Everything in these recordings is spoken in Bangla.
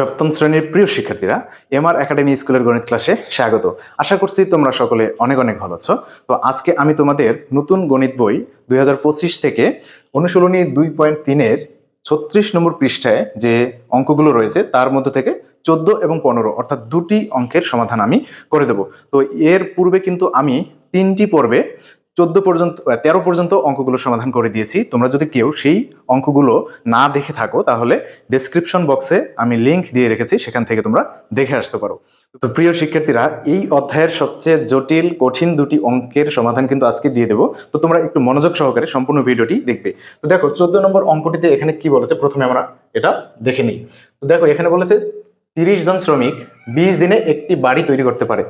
সপ্তম শ্রেণির প্রিয় শিক্ষার্থীরা এমআর একাডেমি স্কুলের গণিত ক্লাসে স্বাগত। আশা করছি তোমরা সকলে অনেক অনেক ভালো আছো। তো আজকে আমি তোমাদের নতুন গণিত বই দুই হাজার পঁচিশ থেকে অনুশীলনী দুই পয়েন্ট তিনের ছত্রিশ নম্বর পৃষ্ঠায় যে অঙ্কগুলো রয়েছে, তার মধ্যে থেকে চোদ্দ এবং পনেরো, অর্থাৎ দুটি অঙ্কের সমাধান আমি করে দেব। তো এর পূর্বে কিন্তু আমি তিনটি পর্বে চোদ্দ পর্যন্ত তেরো পর্যন্ত অঙ্কগুলো সমাধান করে দিয়েছি। তোমরা যদি কেউ সেই অঙ্কগুলো না দেখে থাকো, তাহলে ডেসক্রিপশন বক্সে আমি লিংক দিয়ে রেখেছি, সেখান থেকে তোমরা দেখে আসতে পারো। তো প্রিয় শিক্ষার্থীরা, এই অধ্যায়ের সবচেয়ে জটিল, কঠিন দুটি অঙ্কের সমাধান কিন্তু আজকে দিয়ে দেবো। তো তোমরা একটু মনোযোগ সহকারে সম্পূর্ণ ভিডিওটি দেখবে। তো দেখো, চোদ্দ নম্বর অঙ্কটিতে এখানে কি বলেছে? প্রথমে আমরা এটা দেখে নিই। তো দেখো, এখানে বলেছে, তিরিশ জন শ্রমিক বিশ দিনে একটি বাড়ি তৈরি করতে পারে।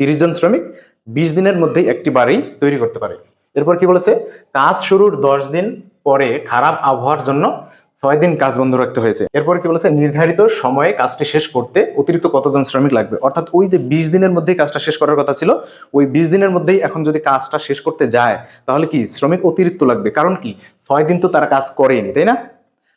তিরিশ জন শ্রমিক বিশ দিনের মধ্যেই একটি বাড়ি তৈরি করতে পারে। এরপর কি বলেছে? কাজ শুরুর দশ দিন পরে খারাপ আবহাওয়ার জন্য ছয় দিন কাজ বন্ধ রাখতে হয়েছে। এরপর কি বলেছে? নির্ধারিত সময়ে কাজটি শেষ করতে অতিরিক্ত কতজন শ্রমিক লাগবে? অর্থাৎ ওই যে বিশ দিনের মধ্যেই কাজটা শেষ করার কথা ছিল, ওই বিশ দিনের মধ্যেই এখন যদি কাজটা শেষ করতে যায়, তাহলে কি শ্রমিক অতিরিক্ত লাগবে? কারণ কি? ছয় দিন তো তারা কাজ করেনি, তাই না?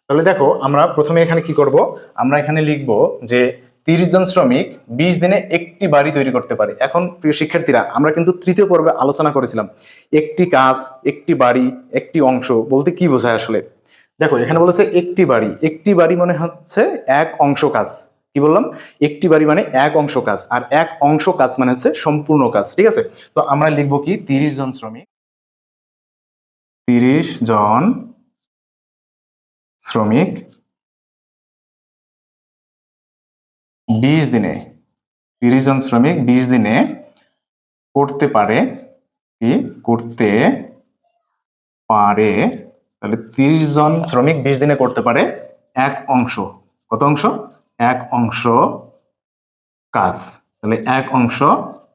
তাহলে দেখো, আমরা প্রথমে এখানে কি করব? আমরা এখানে লিখব যে তিরিশ জন শ্রমিক বিশ দিনে একটি বাড়ি তৈরি করতে পারে। এখন প্রিয় শিক্ষার্থীরা, আমরা কিন্তু তৃতীয় পর্বে আলোচনা করেছিলাম, একটি কাজ, একটি বাড়ি, একটি অংশ বলতে কি বোঝায় আসলে? দেখো, এখানে বলেছে একটি বাড়ি একটি বাড়ি মানে হচ্ছে এক অংশ কাজ। কি বললাম? একটি বাড়ি মানে এক অংশ কাজ, আর এক অংশ কাজ মানে হচ্ছে সম্পূর্ণ কাজ, ঠিক আছে? তো আমরা লিখব কি? তিরিশ জন শ্রমিক। তিরিশ জন শ্রমিক বিশ দিনে, তিরিশ জন শ্রমিক বিশ দিনে করতে পারে কি? করতে পারে। তাহলে তিরিশ জন শ্রমিক বিশ দিনে করতে পারে এক অংশ। কত অংশ? এক অংশ কাজ। তাহলে এক অংশ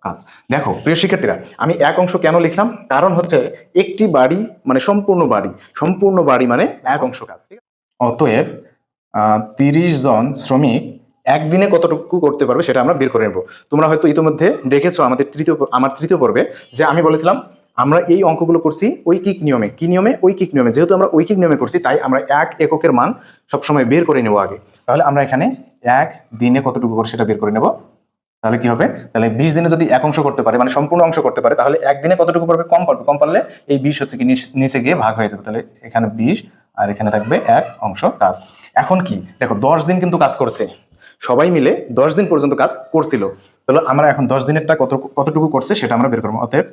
কাজ। দেখো, প্রিয় শিক্ষার্থীরা, আমি এক অংশ কেন লিখলাম? কারণ হচ্ছে একটি বাড়ি মানে সম্পূর্ণ বাড়ি। সম্পূর্ণ বাড়ি মানে এক অংশ কাজ? অতএব তিরিশ জন শ্রমিক একদিনে কতটুকু করতে পারবে সেটা আমরা বের করে নেব। তোমরা হয়তো ইতিমধ্যে দেখেছ আমাদের তৃতীয় আমার তৃতীয় পর্বে যে আমি বলেছিলাম, আমরা এই অঙ্কগুলো করছি ঐকিক নিয়মে। কি নিয়মে? ঐকিক নিয়মে। যেহেতু আমরা ঐকিক নিয়মে করছি, তাই আমরা এক এককের মান সবসময় বের করে নেব আগে। তাহলে আমরা এখানে এক দিনে কতটুকু করে সেটা বের করে নেব? তাহলে কি হবে? তাহলে বিশ দিনে যদি এক অংশ করতে পারে মানে সম্পূর্ণ অংশ করতে পারে, তাহলে একদিনে কতটুকু পারবে কম পারবে কম পারলে এই বিশ হচ্ছে কি নিচ- গিয়ে ভাগ হয়ে যাবে। তাহলে এখানে বিশ আর এখানে থাকবে এক অংশ কাজ। এখন কি? দেখো, দশ দিন কিন্তু কাজ করছে। সবাই মিলে দশ দিন পর্যন্ত কাজ করছিল। তাহলে আমরা এখন দশ দিনেরটা কত, কতটুকু করছে সেটা আমরা বের করব। অতএব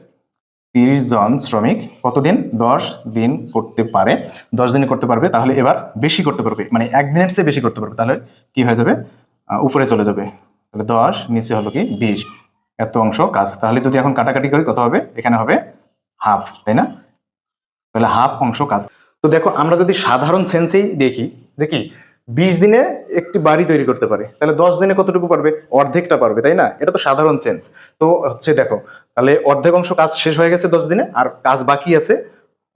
তিরিশ জন শ্রমিক কতদিন? দশ দিন করতে পারে। দশ দিনে করতে পারবে, তাহলে এবার বেশি করতে পারবে। মানে একদিনের চেয়ে বেশি করতে পারবে। তাহলে কি হয়ে যাবে? উপরে চলে যাবে। তাহলে দশ, নিচে হলো কি? বিশ। এত অংশ কাজ। তাহলে যদি এখন কাটাকাটি করি, কত হবে? এখানে হবে হাফ, তাই না? তাহলে হাফ অংশ কাজ। তো দেখো, আমরা যদি সাধারণ সেন্সেই দেখি দেখি বিশ দিনে একটি বাড়ি তৈরি করতে পারে। তাহলে দশ দিনে কতটুকু পারবে? অর্ধেকটা পারবে, তাই না? এটা তো সাধারণ সেন্স তো হচ্ছে দেখো, তাহলে অর্ধেক অংশ কাজ শেষ হয়ে গেছে দশ দিনে, আর কাজ বাকি আছে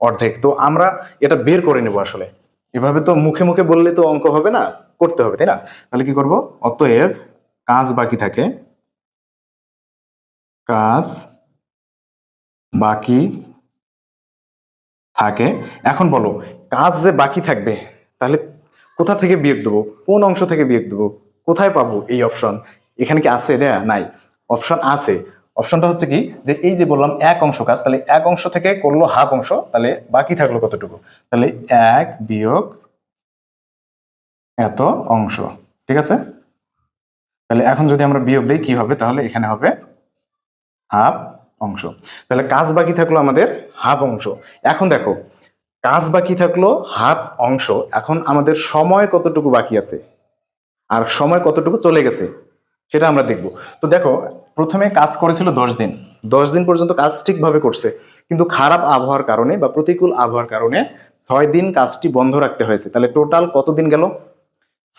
অর্ধেক। তো আমরা এটা বের করে নেব আসলে। এভাবে তো মুখে মুখে বললে তো অঙ্ক হবে না, করতে হবে, তাই না? তাহলে কি করব? অতএব কাজ বাকি থাকে। কাজ বাকি থাকে। এখন বলো, কাজ যে বাকি থাকবে, তাহলে কোথা থেকে বিয়োগ দেবো? কোন অংশ থেকে বিয়োগ দেবো? কোথায় পাবো এই অপশন এখানে কি আছে এটা নাই। অপশন আছে। অপশনটা হচ্ছে কি? যে এই যে বললাম এক অংশ কাজ, তাহলে এক অংশ থেকে করল হাফ অংশ, তাহলে বাকি থাকল কতটুকু? তাহলে এক বিয়োগ এত অংশ। ঠিক আছে? তাহলে এখন যদি আমরা বিয়োগ দিই, কি হবে? তাহলে এখানে হবে হাফ অংশ। তাহলে কাজ বাকি থাকল আমাদের হাফ অংশ। এখন দেখো কাজ বাকি থাকল হাফ অংশ। এখন আমাদের সময় কতটুকু বাকি আছে? আর সময় কতটুকু চলে গেছে? সেটা আমরা দেখব। তো দেখো, প্রথমে কাজ করেছিল দশ দিন। দশ দিন পর্যন্ত কাজ ঠিকভাবে করছে। কিন্তু খারাপ আবহাওয়ার কারণে বা প্রতিকূল আবহাওয়ার কারণে ছয় দিন কাজটি বন্ধ রাখতে হয়েছে। তাহলে টোটাল কতদিন গেল?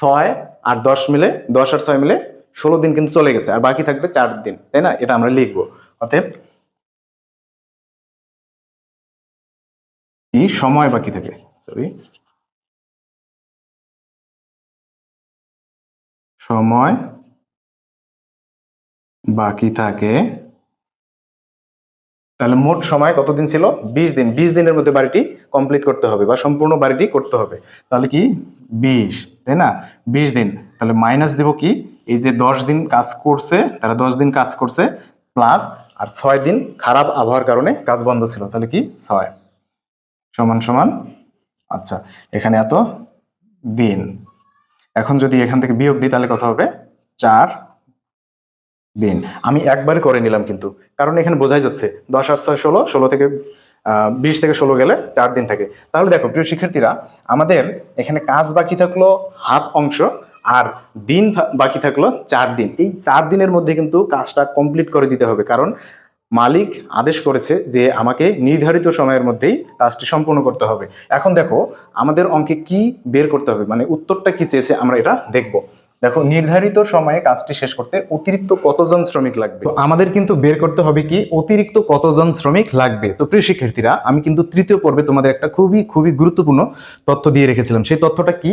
ছয় আর দশ মিলে, দশ আর ছয় মিলে ষোলো দিন কিন্তু চলে গেছে। আর বাকি থাকবে চার দিন। তাই না? এটা আমরা লিখব। অতএব কি সময় বাকি থাকে সরি সময় বাকি থাকে। তাহলে মোট সময় কতদিন ছিল? বিশ দিন। বিশ দিনের মধ্যে বাড়িটি কমপ্লিট করতে হবে বা সম্পূর্ণ বাড়িটি করতে হবে। তাহলে কি? বিশ, তাই না? বিশ দিন। তাহলে মাইনাস দিব কি? এই যে দশ দিন কাজ করছে, তারা দশ দিন কাজ করছে প্লাস আর ছয় দিন খারাপ আবহাওয়ার কারণে কাজ বন্ধ ছিল। তাহলে কি? ছয়। সমান সমান আচ্ছা এখানে এত দিন। এখন যদি এখান থেকে বিয়োগ দিই, তাহলে কত হবে? চার দিন। আমি একবার করে নিলাম কিন্তু, কারণ এখানে বোঝাই যাচ্ছে, দশ আর ছয় ষোলো ষোলো থেকে বিশ থেকে ষোলো গেলে চার দিন থাকে। তাহলে দেখো, প্রিয় শিক্ষার্থীরা, আমাদের এখানে কাজ বাকি থাকল হাফ অংশ, আর দিন বাকি থাকল চার দিন। এই চার দিনের মধ্যে কিন্তু কাজটা কমপ্লিট করে দিতে হবে। কারণ মালিক আদেশ করেছে যে আমাকে নির্ধারিত সময়ের মধ্যেই কাজটি সম্পূর্ণ করতে হবে। এখন দেখো, আমাদের অঙ্কে কি বের করতে হবে? মানে উত্তরটা কি চেয়েছে আমরা এটা দেখব। দেখো, নির্ধারিত সময়ে কাজটি শেষ করতে অতিরিক্ত কতজন শ্রমিক লাগবে? তো আমাদের কিন্তু বের করতে হবে কি, অতিরিক্ত কতজন শ্রমিক লাগবে? তো প্রিয় শিক্ষার্থীরা, আমি কিন্তু তৃতীয় পর্বে তোমাদের একটা খুবই খুবই গুরুত্বপূর্ণ তথ্য দিয়ে রেখেছিলাম। সেই তথ্যটা কি?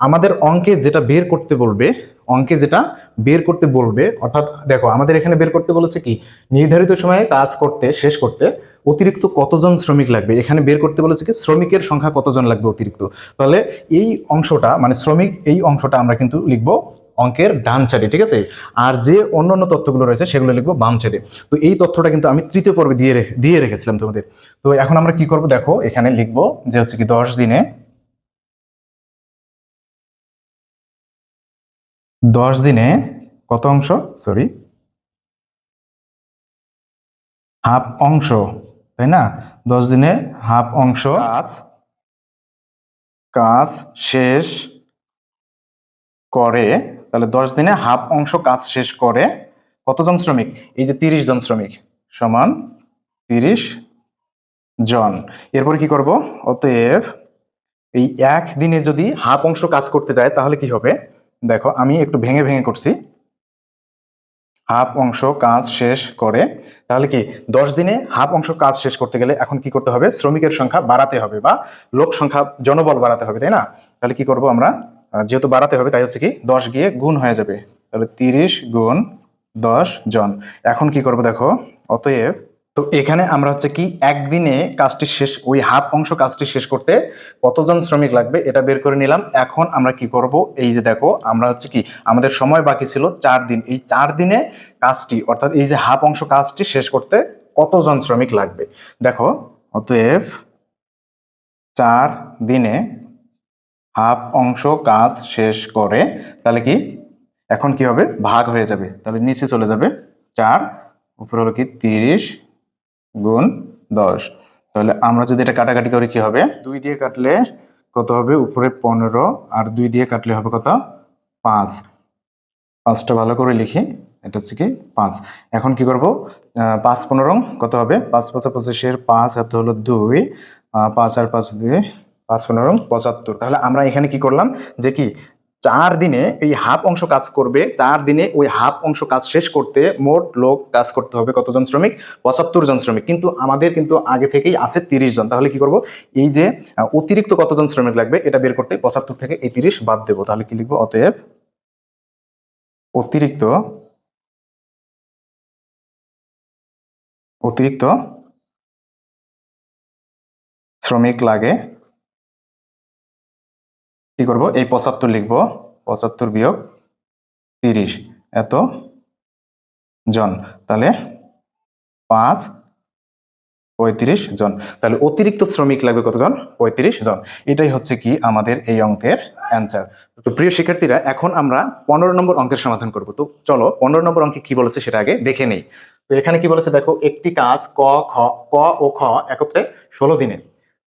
আমাদের অঙ্কে যেটা বের করতে বলবে, অঙ্কে যেটা বের করতে বলবে, অর্থাৎ দেখো, আমাদের এখানে বের করতে বলেছে কি? নির্ধারিত সময়ে কাজ করতে, শেষ করতে অতিরিক্ত কতজন শ্রমিক লাগবে? এখানে বের করতে বলেছে কি, শ্রমিকের সংখ্যা কতজন লাগবে অতিরিক্ত? তাহলে এই অংশটা মানে শ্রমিক এই অংশটা আমরা কিন্তু লিখব অঙ্কের ডান সাইডে ঠিক আছে? আর যে অন্য অন্য তথ্যগুলো রয়েছে সেগুলো লিখব বাম সাইডে তো এই তথ্যটা কিন্তু আমি তৃতীয় পর্বে দিয়ে দিয়ে রেখেছিলাম তোমাদের। তো এখন আমরা কি করব? দেখো, এখানে লিখব যে হচ্ছে কি, দশ দিনে দশ দিনে কত অংশ? সরি হাফ অংশ, তাই না? দশ দিনে হাফ অংশ। কাজ। কাজ শেষ করে, তাহলে দশ দিনে হাফ অংশ কাজ শেষ করে কতজন শ্রমিক? এই যে তিরিশ জন শ্রমিক সমান তিরিশ জন। এরপরে কি করব? অতএব এই এক দিনে যদি হাফ অংশ কাজ করতে যায়, তাহলে কি হবে? দেখো, আমি একটু ভেঙে ভেঙে করছি। হাফ অংশ কাজ শেষ করে, তাহলে কি দশ দিনে হাফ অংশ কাজ শেষ করতে গেলে এখন কি করতে হবে? শ্রমিকের সংখ্যা বাড়াতে হবে বা লোক সংখ্যা জনবল বাড়াতে হবে, তাই না? তাহলে কি করব আমরা? যেহেতু বাড়াতে হবে, তাই হচ্ছে কি দশ গিয়ে গুণ হয়ে যাবে। তাহলে তিরিশ গুণ দশ জন। এখন কি করব দেখো? অতএব তো এখানে আমরা হচ্ছে কি একদিনে কাজটি শেষ, ওই হাফ অংশ কাজটি শেষ করতে কতজন শ্রমিক লাগবে এটা বের করে নিলাম। এখন আমরা কি করব? এই যে দেখো, আমরা হচ্ছে কি আমাদের সময় বাকি ছিল চার দিন। এই চার দিনে কাজটি, অর্থাৎ এই যে হাফ অংশ কাজটি শেষ করতে কতজন শ্রমিক লাগবে? দেখো, অতএব চার দিনে হাফ অংশ কাজ শেষ করে, তাহলে কি? এখন কি হবে? ভাগ হয়ে যাবে। তাহলে নিচে চলে যাবে চার, উপরে হলো কি তিরিশ গুণ দশ। তাহলে আমরা যদি এটা কাটাকাটি করি কি হবে? দুই দিয়ে কাটলে কত হবে? উপরে পনেরো আর দুই দিয়ে কাটলে হবে কত? পাঁচ। পাঁচটা ভালো করে লিখি। এটা হচ্ছে কি পাঁচ। এখন কি করব? পাঁচ পনেরো কত হবে? পাঁচ পাঁচ পঁচিশের পাঁচ এত হলো দুই। পাঁচ আর পাঁচ দুই পাঁচ পনেরো পঁচাত্তর। তাহলে আমরা এখানে কি করলাম? যে কি চার দিনে এই হাফ অংশ কাজ করবে, চার দিনে ওই হাফ অংশ কাজ শেষ করতে মোট লোক কাজ করতে হবে কতজন শ্রমিক? পঁচাত্তর জন শ্রমিক। কিন্তু আমাদের কিন্তু আগে থেকেই আছে তিরিশ জন। তাহলে কি করব? এই যে অতিরিক্ত কতজন শ্রমিক লাগবে, এটা বের করতে পঁচাত্তর থেকে এই তিরিশ বাদ দেবো। তাহলে কি লিখব? অতএব অতিরিক্ত অতিরিক্ত শ্রমিক লাগে কি করব? এই পঁচাত্তর লিখব। পঁচাত্তর বিয়োগ তিরিশ। এত জন। তাহলে পাঁচ, পঁয়ত্রিশ জন। তাহলে অতিরিক্ত শ্রমিক লাগবে কতজন? পঁয়ত্রিশ জন। এটাই হচ্ছে কি আমাদের এই অঙ্কের অ্যান্সার তো প্রিয় শিক্ষার্থীরা, এখন আমরা পনেরো নম্বর অঙ্কের সমাধান করব। তো চলো পনেরো নম্বর অঙ্কে কি বলেছে সেটা আগে দেখে নেই। তো এখানে কি বলেছে দেখো, একটি কাজ ক, খ, ক ও খ একত্রে ষোলো দিনে।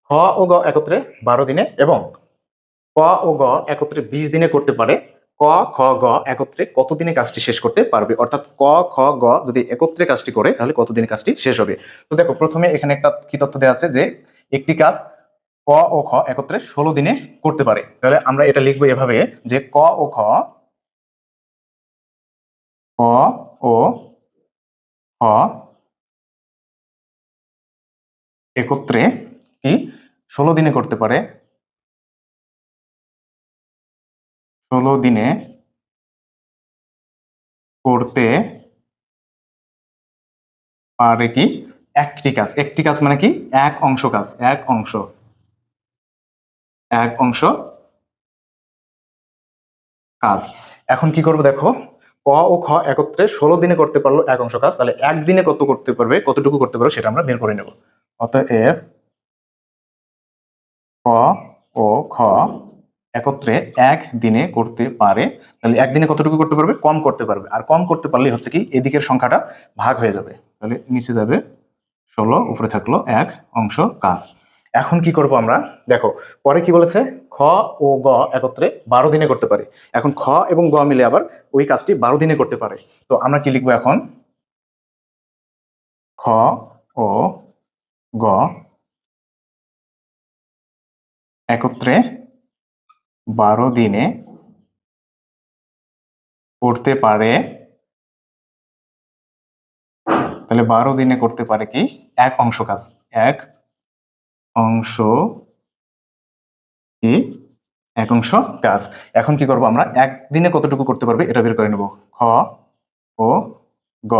খ ও গ একত্রে বারো দিনে এবং ক ও গ একত্রে বিশ দিনে করতে পারে। ক, খ, গ একত্রে কত দিনে কাজটি শেষ করতে পারবে? অর্থাৎ ক, খ, গ যদি একত্রে কাজটি করে, তাহলে কত দিনে কাজটি শেষ হবে? তো দেখো, প্রথমে এখানে একটা কি তথ্য দেওয়া আছে যে, একটি কাজ ক ও খ একত্রে ষোলো দিনে করতে পারে। তাহলে আমরা এটা লিখব এভাবে যে, ক ও খ, ক ও খ একত্রে কি ষোলো দিনে করতে পারে। ষোলো দিনে করতে পারে কি? একটি কাজ। একটি কাজ মানে কি? এক অংশ কাজ। এক অংশ। এক অংশ কাজ। এখন কি করব দেখো? ক ও খ একত্রে ষোলো দিনে করতে পারল এক অংশ কাজ। তাহলে একদিনে কত করতে পারবে, কতটুকু করতে পারবে সেটা আমরা বের করে নেব। অতএব ক ও খ একত্রে এক দিনে করতে পারে, তাহলে একদিনে কতটুকু করতে পারবে? কম করতে পারবে। আর কম করতে পারলে হচ্ছে কি, এদিকের সংখ্যাটা ভাগ হয়ে যাবে। তাহলে নিচে যাবে ষোলো, উপরে থাকল এক অংশ কাজ। এখন কি করব আমরা? দেখো, পরে কি বলেছে? খ ও গ একত্রে বারো দিনে করতে পারে। এখন খ এবং গ মিলে আবার ওই কাজটি বারো দিনে করতে পারে। তো আমরা কি লিখব এখন? খ ও গ একত্রে বারো দিনে করতে পারে। তাহলে বারো দিনে করতে পারে কি? এক অংশ কাজ। এক অংশ কি? এক অংশ কাজ। এখন কি করব আমরা? একদিনে কতটুকু করতে পারবে? এটা বের করে নেব। খ ও গ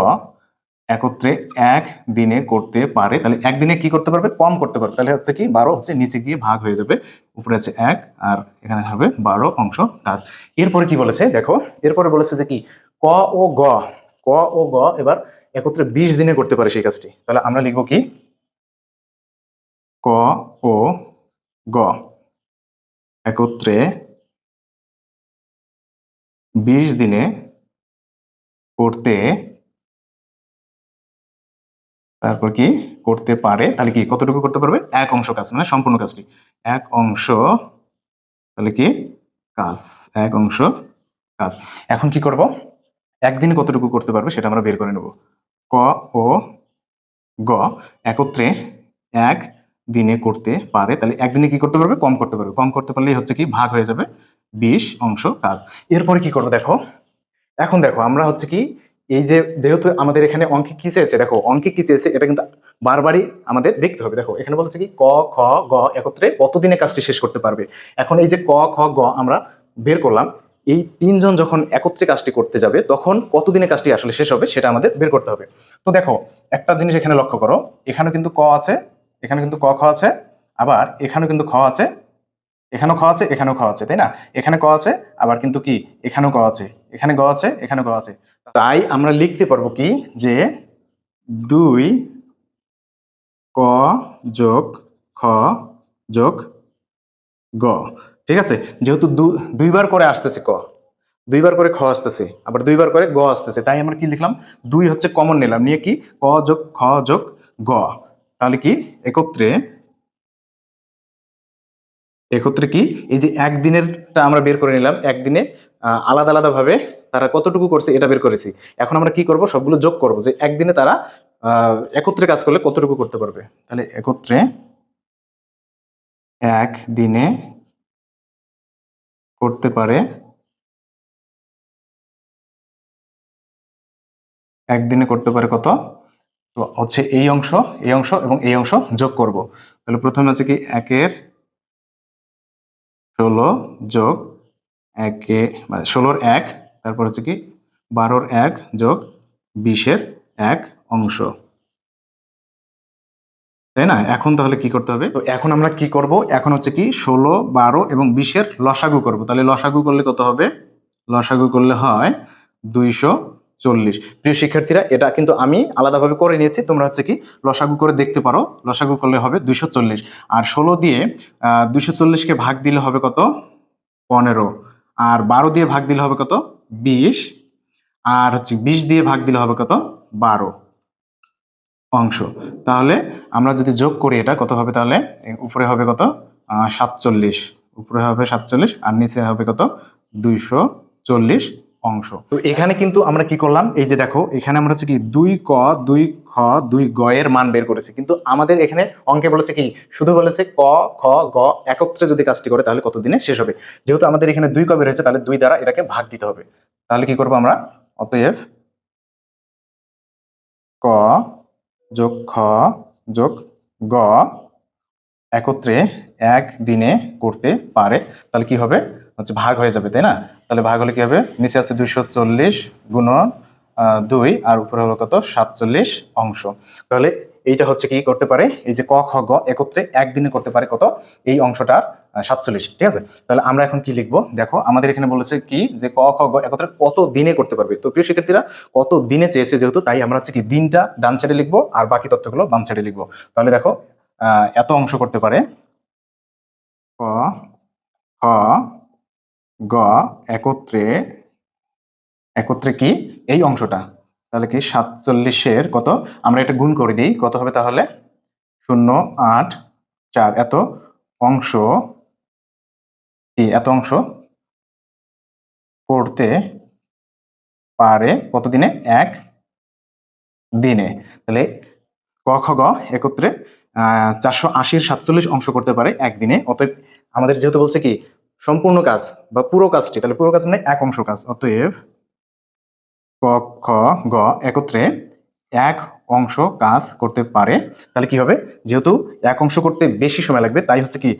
একত্রে এক দিনে করতে পারে, তাহলে একদিনে কি করতে পারবে? কম করতে পারবে। তাহলে হচ্ছে কি, বারো হচ্ছে নিচে গিয়ে ভাগ হয়ে যাবে। উপরে আছে এক আর এখানে হবে বারো অংশ কাজ। এরপরে কি বলেছে? দেখো, এরপরে বলেছে যে কি, ক ও গ, ক ও গ এবার একত্রে বিশ দিনে করতে পারে সেই কাজটি। তাহলে আমরা লিখব কি? ক ও গ। একত্রে বিশ দিনে করতে তারপর কি করতে পারে? তাহলে কি কতটুকু করতে পারবে? এক অংশ কাজ মানে সম্পূর্ণ কাজটি। এক অংশ, তাহলে কি? কাজ। এক অংশ কাজ। এখন কি করব? একদিনে কতটুকু করতে পারবে সেটা আমরা বের করে নেব। ক ও গ একত্রে এক দিনে করতে পারে। তাহলে একদিনে কি করতে পারবে? কম করতে পারবে। কম করতে পারলেই হচ্ছে কি? ভাগ হয়ে যাবে বিশ অংশ কাজ। এরপরে কি করব? দেখো। এখন দেখো, আমরা হচ্ছে কি এই যে যেহেতু আমাদের এখানে অঙ্কে কি চেয়েছে, দেখো, অঙ্কে কি চেয়েছে, এটা কিন্তু বারবারই আমাদের দেখতে হবে। দেখো, এখানে বলছে কি, ক, খ, গ একত্রে কতদিনে কাজটি শেষ করতে পারবে? এখন এই যে ক, খ, গ আমরা বের করলাম, এই তিনজন যখন একত্রে কাজটি করতে যাবে, তখন কতদিনে কাজটি আসলে শেষ হবে সেটা আমাদের বের করতে হবে। তো দেখো, একটা জিনিস এখানে লক্ষ্য করো এখানে কিন্তু ক আছে এখানে কিন্তু ক, খ আছে, আবার এখানেও কিন্তু খ আছে, এখানেও খ আছে, এখানেও খ আছে, তাই না? এখানে ক আছে, আবার কিন্তু কি? এখানেও ক আছে। এখানে গ আছে, এখানে গ আছে। তাই আমরা লিখতে পারব কি যে দুই ক যোগ খ যোগ গ। ঠিক আছে? যেহেতু দুইবার করে আসতেছে ক, দুইবার করে খ আসতেছে, আবার দুইবার করে গ আসতেছে। তাই আমরা কি লিখলাম? দুই হচ্ছে কমন নিলাম। নিয়ে কি? ক যোগ খ যোগ গ। তাহলে কি? একত্রে একত্রে কি? এই যে একদিনেরটা আমরা বের করে নিলাম, একদিনে আলাদা আলাদা ভাবে তারা কতটুকু করছে এটা বের করেছি। এখন আমরা কি করব? সবগুলো যোগ করব যে একদিনে তারা একত্রে কাজ করলে কতটুকু করতে পারবে? তাহলে একত্রে এক দিনে করতে পারে একদিনে করতে পারে কত? তো হচ্ছে এই অংশ এই অংশ এবং এই অংশ যোগ করব। তাহলে প্রথমে আছে কি, একের ষোলো যোগ একে মানে ষোলোর এক, তারপর হচ্ছে কি বারোর এক যোগ বিশের এক অংশ। তাই না? এখন তাহলে কি করতে হবে? তো এখন আমরা কি করব? এখন হচ্ছে কি ষোলো, বারো এবং বিশের লসাগু করব। তাহলে লসাগু করলে কত হবে? লসাগু করলে হয় দুইশো চল্লিশ। প্রিয় শিক্ষার্থীরা, এটা কিন্তু আমি আলাদাভাবে করে নিয়েছি। তোমরা হচ্ছে কি লসাগু করে দেখতে পারো। লসাগু করলে হবে দুইশো চল্লিশ। আর ষোলো দিয়ে দুইশো চল্লিশকে ভাগ দিলে হবে কত? পনেরো। আর বারো দিয়ে ভাগ দিলে হবে কত? বিশ। আর হচ্ছে বিশ দিয়ে ভাগ দিলে হবে কত? বারো। অংশ। তাহলে আমরা যদি যোগ করি এটা, কত হবে তাহলে? উপরে হবে কত? সাতচল্লিশ। উপরে হবে সাতচল্লিশ আর নিচে হবে কত? দুইশো চল্লিশ। অংশ। তো এখানে কিন্তু আমরা কি করলাম? এই যে দেখো, এখানে আমরা হচ্ছে কি দুই ক, দুই খ, দুই গ এর মান বের করেছি। কিন্তু আমাদের এখানে অঙ্কে বলেছে কি? শুধু বলেছে ক, খ, গ একত্রে যদি কাজটি করে, তাহলে কত দিনে শেষ হবে? যেহেতু আমাদের এখানে দুই ক বের হয়েছে, তাহলে দুই দ্বারা এটাকে ভাগ দিতে হবে। তাহলে কি করব আমরা? অতএব ক যোগ খ যোগ গ একত্রে এক দিনে করতে পারে, তাহলে কি হবে? হচ্ছে ভাগ হয়ে যাবে, তাই না? তাহলে ভাগ হলে কি হবে? নিচে আছে দুইশো চল্লিশ গুণন দুই, আর উপরে হলো কত? সাতচল্লিশ অংশ। তাহলে এইটা হচ্ছে কি করতে পারে? এই যে ক, খ, গ একত্রে একদিনে করতে পারে কত? এই অংশটার সাতচল্লিশ, ঠিক আছে? তাহলে আমরা এখন কি লিখব? দেখো, আমাদের এখানে বলেছে কি যে ক, খ, গ একত্রে কত দিনে করতে পারবে? তো প্রিয় শিক্ষার্থীরা, কত দিনে চেয়েছে যেহেতু, তাই আমরা হচ্ছে কি দিনটা ডান সাইডে লিখব, আর বাকি তথ্যগুলো বাম সাইডে লিখব। তাহলে দেখো এত অংশ করতে পারে, ক, খ গ একত্রে একত্রে কি? এই অংশটা। তাহলে কি সাতচল্লিশের কত? আমরা এটা গুণ করে দিই। কত হবে তাহলে? শূন্য, আট, চার। এত অংশ কি? এত অংশ করতে পারে কত দিনে? এক দিনে। তাহলে ক, খ, গ একত্রে চারশো আশির সাতচল্লিশ অংশ করতে পারে একদিনে অতএব আমাদের যেহেতু বলছে কি সম্পূর্ণ কাজ বা পুরো কাজটি, তাহলে পুরো কাজ মানে এক অংশ কাজ, অতএব ক, খ, গ একত্রে এক অংশ কাজ করতে পারে, তাহলে কি হবে? যেহেতু এক অংশ করতে বেশি সময় লাগবে, তাই হচ্ছে কি,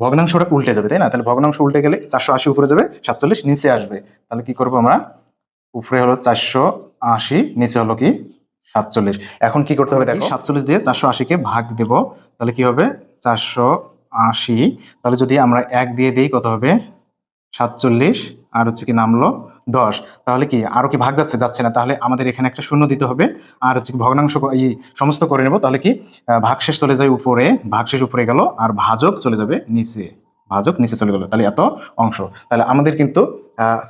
ভগ্নাংশটা উল্টে যাবে, তাই না? তাহলে ভগ্নাংশ উল্টে গেলে চারশো আশি উপরে যাবে, সাতচল্লিশ নিচে আসবে, তাহলে কি করব আমরা? উপরে হলো চারশো আশি, নিচে হলো কি? সাতচল্লিশ। এখন কি করতে হবে দেখো? সাতচল্লিশ দিয়ে চারশো আশিকে ভাগ দেব, তাহলে কি হবে? চারশো আশি। তাহলে যদি আমরা এক দিয়ে দিই, কত হবে? সাতচল্লিশ। আর হচ্ছে কি নামলো? দশ। তাহলে কি আরও কি ভাগ যাচ্ছে? যাচ্ছে না। তাহলে আমাদের এখানে একটা শূন্য দিতে হবে। আর হচ্ছে কি ভগ্নাংশ এই সমস্ত করে নেব। তাহলে কি ভাগশেষ চলে যায় উপরে। ভাগশেষ উপরে গেল আর ভাজক চলে যাবে নিচে। ভাজক নিচে চলে গেল। তাহলে এত অংশ। তাহলে আমাদের কিন্তু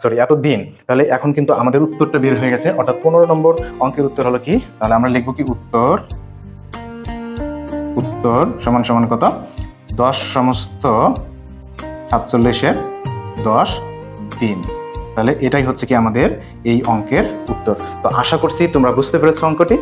সরি এত দিন। তাহলে এখন কিন্তু আমাদের উত্তরটা বের হয়ে গেছে। অর্থাৎ পনেরো নম্বর অঙ্কের উত্তর হলো কি? তাহলে আমরা লিখব কি উত্তর? উত্তর সমান সমান কত? দশ সমস্ত সাতচল্লিশের দশ দিন তাহলে এটাই হচ্ছে কি আমাদের এই অঙ্কের উত্তর। তো আশা করছি তোমরা বুঝতে পেরেছ অঙ্কটি।